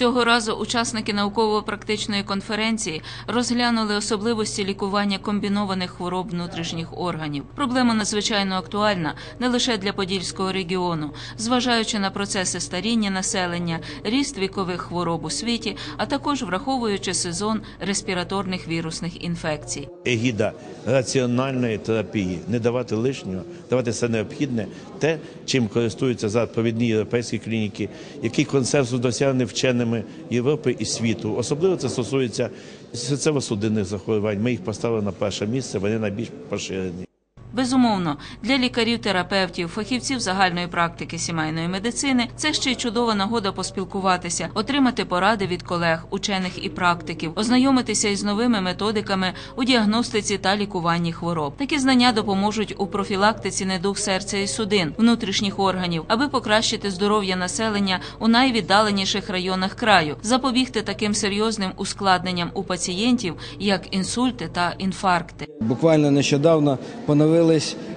Цього разу учасники науково-практичної конференції розглянули особливості лікування комбінованих хвороб внутрішніх органів. Проблема надзвичайно актуальна не лише для Подільського регіону, зважаючи на процеси старіння населення, ріст вікових хвороб у світі, а також враховуючи сезон респіраторних вірусних інфекцій. егіда раціональної терапії, не давати лишнього, давати все необхідне, те, чим користуються зараз провідні європейські клініки, який консенсус досягнений вченими Європи і світу. Особливо це стосується серцево-судинних захворювань. Ми їх поставили на перше місце, вони найбільш поширені. Безумовно, для лікарів, терапевтів, фахівців загальної практики сімейної медицини це ще й чудова нагода поспілкуватися, отримати поради від колег, учених і практиків, ознайомитися із новими методиками у діагностиці та лікуванні хвороб. Такі знання допоможуть у профілактиці недуг серця і судин, внутрішніх органів, аби покращити здоров'я населення у найвіддаленіших районах краю, запобігти таким серйозним ускладненням у пацієнтів, як інсульти та інфаркти. Буквально нещодавно поновились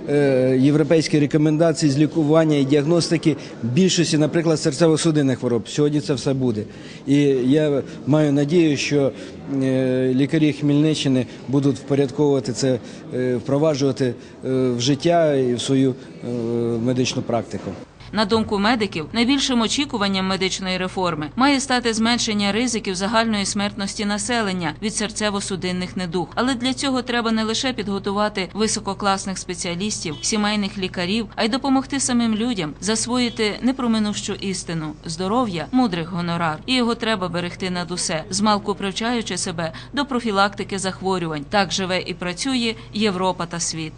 е, європейські рекомендації з лікування і діагностики більшості, наприклад, серцево-судинних хвороб. Сьогодні це все буде. І я маю надію, що е, лікарі Хмельниччини будуть впорядковувати це, е, впроваджувати в життя і в свою медичну практику. На думку медиків, найбільшим очікуванням медичної реформи має стати зменшення ризиків загальної смертності населення від серцево-судинних недуг. Але для цього треба не лише підготувати висококласних спеціалістів, сімейних лікарів, а й допомогти самим людям засвоїти непроминущу істину здоров'я, мудрих гонорар, і його треба берегти над усе, змалку привчаючи себе до профілактики захворювань. Так живе і працює Європа та світ.